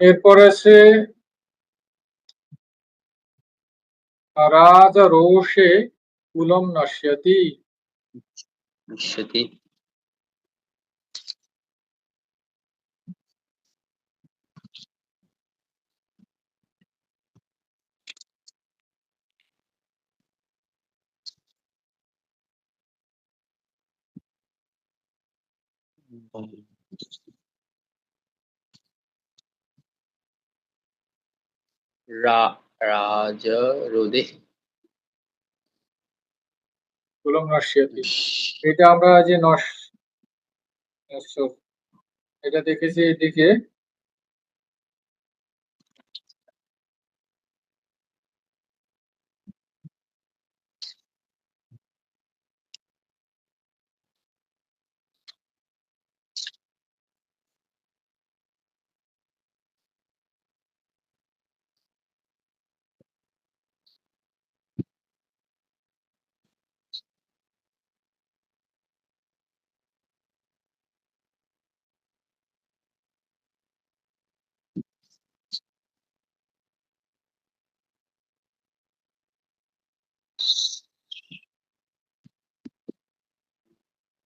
এরপর আছে রাজা রোষে কুলম নশ্যতি নশ্যতি রা রাজ রোদে। কুলম নশ্যতি এটা আমরা যে নস এটা দেখেছি এদিকে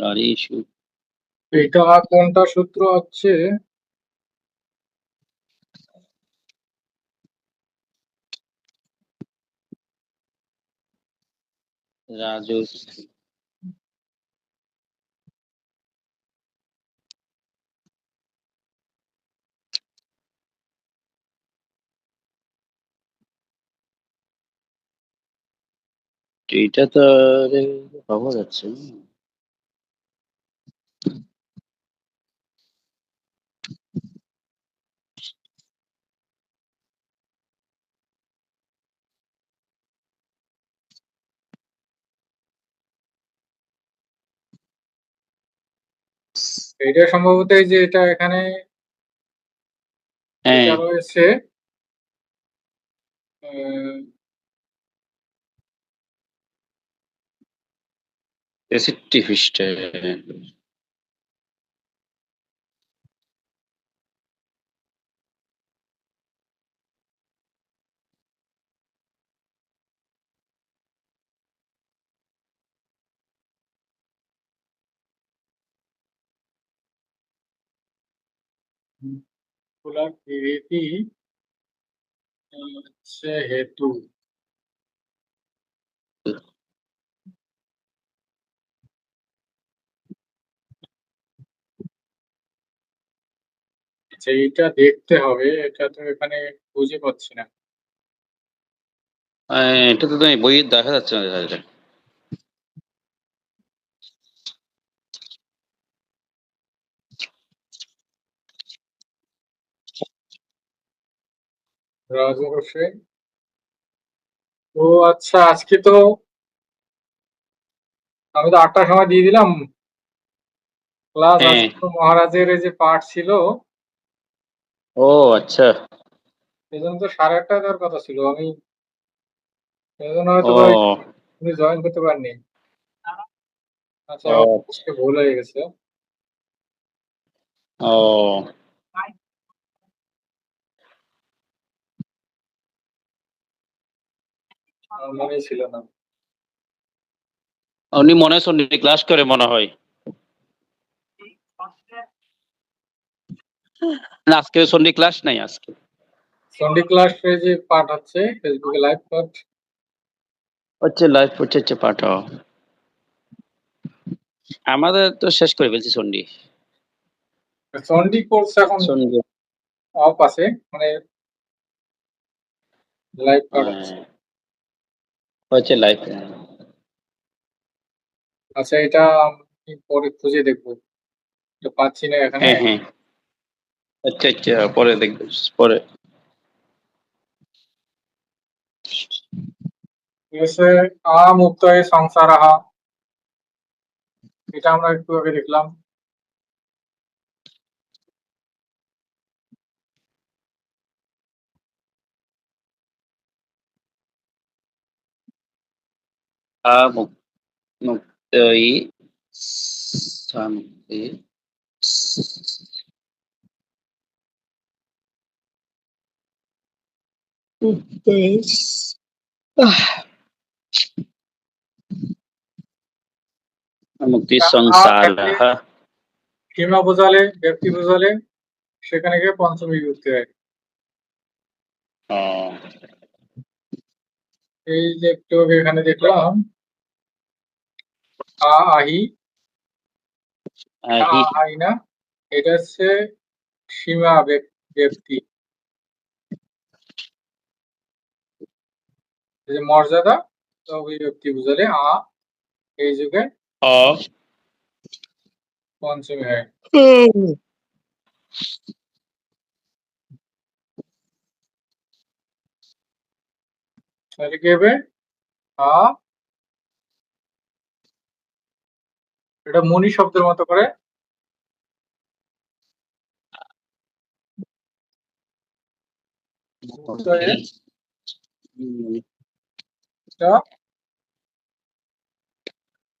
রাজেষু এটা কোনটা সূত্র হচ্ছে? রাজস এটা তো রে পাওয়া যাচ্ছে না এটা সম্ভবত এই যে এটা এখানে হ্যাঁ। রয়েছে আহ, তেষট্টি খ্রিস্টে কুলার রীতি হচ্ছে হেতু আচ্ছা এইটা দেখতে হবে, এটা তো এখানে বুঝে পাচ্ছি না। এটা তো তুমি বইয়ে দেখা যাচ্ছে না যাচ্ছে ও আচ্ছা আজকে তো আমি তো আটটার সময় দিয়ে দিলাম। ক্লাস হ্যাঁ। মহারাজের যে পাঠ ছিল। ও আচ্ছা। সেজন্য তো সাড়ে আটটায় দেওয়ার কথা ছিল। আমি সেজন্য হয়তো তুমি জয়েন করতে পারিনি আচ্ছা। আজকে ভুল হয়ে গেছে। ও। মনেই ছিল না। উনি মনে হয় ক্লাস করে মনে হয়। আজকে সন্ধ্যে ক্লাস নাই আজকে। সন্ডে ক্লাস যে পাঠ হচ্ছে ফেসবুকে লাইভ পাঠ। হচ্ছে লাইভ হচ্ছে হচ্ছে পাঠাও আমাদের তো শেষ করে ফেলছি সন্ডি। সন্ডি কোর্স এখন সন্ডি। অফ আছে মানে লাইভ পাঠ হচ্ছে হচ্ছে লাইভ আচ্ছা এটা আমি পরে খুঁজে দেখব। তো পাচ্ছি না এখানে। হ্যাঁ হ্যাঁ। আচ্ছা আচ্ছা পরে দেখব পরে। আছে আ মুক্ত সংসার এটা আমরা একটু আগে দেখলাম। মুক্তই শান্তি মুক্তি সংসার সীমা বোঝালে ব্যক্তি বোঝালে সেখানে গিয়ে পঞ্চমী বিভক্তি হয় এই যে একটু আগে এখানে দেখলাম আ আহি। আহি। না? এটা হচ্ছে সীমা ব্যক- ব্যক্তি। যে মর্যাদা তো অভিব্যক্তি বুঝালে আ এই যুগে পঞ্চমী হয়। তাহলে কি হবে? এটা মনি শব্দের মতো করে।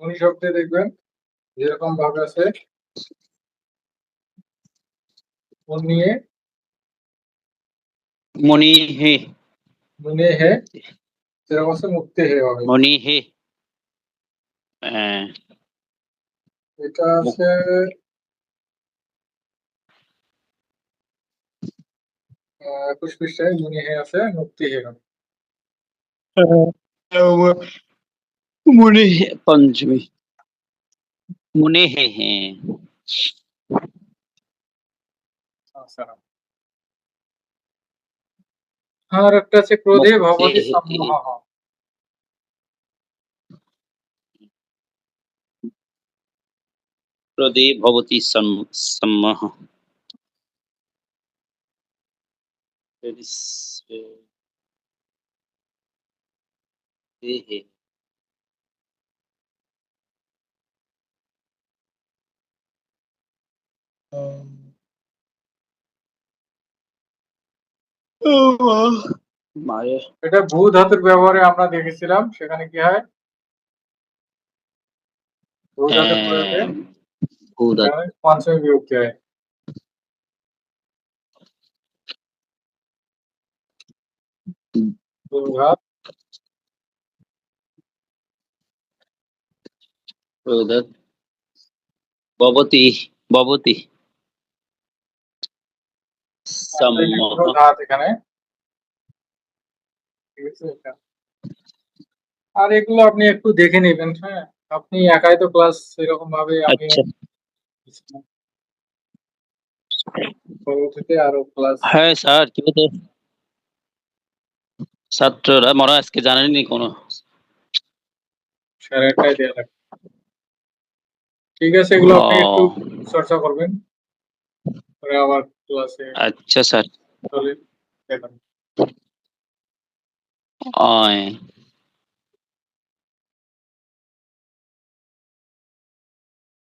মনি শব্দে দেখবেন, যেরকম ভাবে আছে। মনিয়ে মনি হে হে সেরকম আছে মুক্তি হে হবে মনি হে হ্যাঁ এটা আছে আহ, একুশ পৃষ্ঠায় মনি হে আছে মুক্তি হে হবে মনে হে পঞ্চমী মনে হে হ্যাঁ আচ্ছা আর একটা আছে ক্রোধে মুক্তি ভবতি হে। সম্মোহ প্রদে ভবতি সম- সম্মহ হে হে মায়ের এটা ভূ ধাতুর ব্যবহারে আমরা দেখেছিলাম সেখানে কি হয় ভূ ধাতুর প্রয়োগে ভূদা সেখানে পঞ্চমী বিভক্তি হয় ভূধাত ভূদা ভবতি ভবতি সম্মহ ধাত এখানে ঠিক আছে আর এগুলো আপনি একটু দেখে নেবেন হ্যাঁ? আপনি একাই তো ক্লাস এরকম ভাবে আমি আচ্ছা। পরবর্তীতে আরও ক্লাস হ্যাঁ স্যার কি হতো ছাত্ররা মরা আজকে জানেনি কোনো। সাড়ে আটটায় দেওয়া লাগবে। ঠিক আছে এগুলো আপনি একটু চর্চা করবেন। পরে আবার ক্লাসে আচ্ছা স্যার। চলে দেখেন। আয়